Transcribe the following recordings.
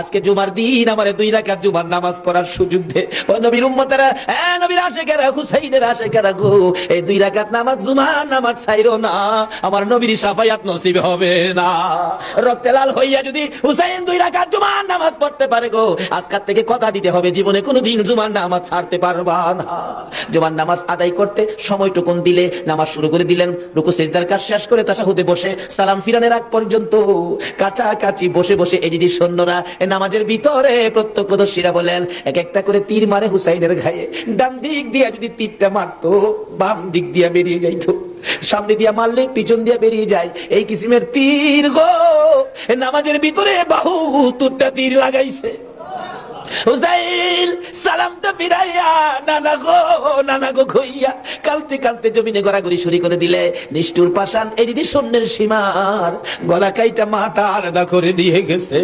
আজকে জুমার দিন, আমার দুই জুমার নামাজ পড়ার সুযোগ দে। ও নবীর উম্মতেরা হ্যাঁ নবীর এই দুই নামাজ জুমার নামাজ না। আমার নবীর নসিব হবে না। রক্তে লাল হইয়া যদি হুসাইন দুই জুমার নামাজ পড়তে পারে গো আজকাল থেকে কথা দিতে হবে, জীবনে কোনো দিন জুমার নামাজ ছাড়তে পারবা না। জুমার নামাজ আদায় করতে সময়টুকুন দিলে, নামাজ শুরু করে দিলেন, রুকু সেজদার কাজ শেষ করে তাশাহুদে বসে, সালাম ফিরানের আগ পর্যন্ত কাঁচা কাছাকাছি বসে বসে এই যদি সৈন্যরা নামাজের ভিতরে প্রত্যক্ষদর্শীরা বলেন এক একটা করে তীর মারে হুসাইনের গায়ে ডান দিক দিয়ে যদি তীরটা মারতো, বাম দিক দিয়ে বেরিয়ে যাইতো। সামনে দিয়া মারলে পিছন দিয়া বেরিয়ে যায়। এই কিসিমের তীর গো! নামাজের ভিতরে বাহু তুরটা তীর লাগাইছে। সালামটা ফিরাইয়া, নানা গো নানা গো কইয়া কালতে কালতে জমিনে গড়াগড়ি করে দিলে, নিষ্ঠুর পাশান সৈন্যের সীমার গলা কাইটা মাথা আলাদা করে নিয়ে গেছে।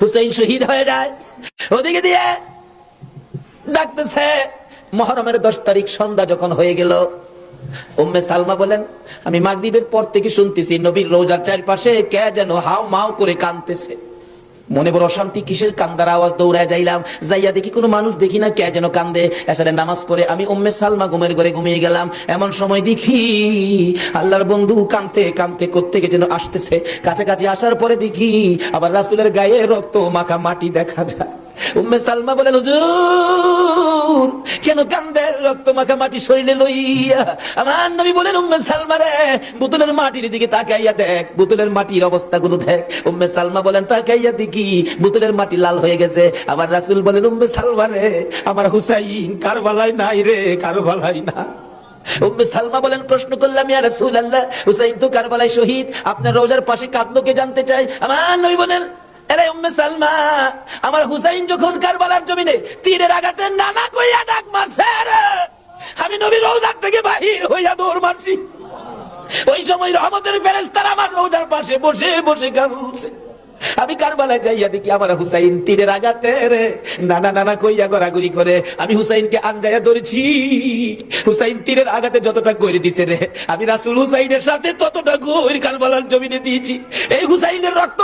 হুসাইন শহীদ হয়ে যায়। ওদিকে দিয়ে ডাকতেছে, মহরমের দশ তারিখ সন্ধ্যা যখন হয়ে গেল, উম্মে সালমা বলেন, আমি মাগরিবের পর থেকে শুনতেছি নবীর রোজার চারপাশে কে যেন হাও মাও করে কানতেছে মনে বড় অশান্তি, কিসের কান্দার আওয়াজ দৌড়ায় যাইলাম। যাইয়া দেখি কোনো মানুষ, দেখি না কে যেন কান্দে। এসারে নামাজ পড়ে আমি উম্মে সালমা ঘুমের ঘরে ঘুমিয়ে গেলাম। এমন সময় দেখি আল্লাহর বন্ধু কানতে কানতে কোত্থেকে যেন আসতেছে। কাছাকাছি আসার পরে দেখি আবার রাসুলের গায়ে রক্ত মাখা মাটি দেখা যায়। উম্মে সালমা বলেন, হুজুর কেন কান্দের রক্ত মাখা মাটি শরীরে লইয়া? আমার নবী বলেন, উম্মে সালমা রে, বোতলের মাটির দিকে তাকাইয়া দেখ, বোতলের মাটির দেখ। উম্মে সালমা বলেন, তাকাইয়া দেখি, বোতলের মাটি লাল হয়ে গেছে। আবার রাসূল বলেন, উম্মে সালমা রে, আমার হুসাইন কারবালায় নাই রে, কারবালায় না। উম্মে সালমা বলেন, প্রশ্ন করলাম, ইয়া রাসূলুল্লাহ, হুসাইন তো কারবালায় শহীদ, আপনার রোজার পাশে কাঁদলো কে জানতে চাই? আমার নবী বলেন আমার হুসাইন যখন কারবালার জমিনে তীরের আঘাতে নানা কইয়া ডাক মারছে আমি নবী রোজার থেকে বাহির হইয়া দৌড় মারছি। ওই সময় রহমতের ফেরেস্তার আমার রোজার পাশে বসে বসে কাঁদছে। আমি কারবালায় যাইয়া দেখি আমার হুসাইন তীরের আঘাতে রে নানা নানা কইয়া গড়াগড়ি করে। আমি হুসাইনকে আনজাইয়া ধরেছি। হুসাইন তীরের আঘাতে যতটা করে দিছে রে, আমি রাসুল হুসাইনের সাথে ততটা গই কারবালার জমিনে দিয়েছি। এই হুসাইনের রক্ত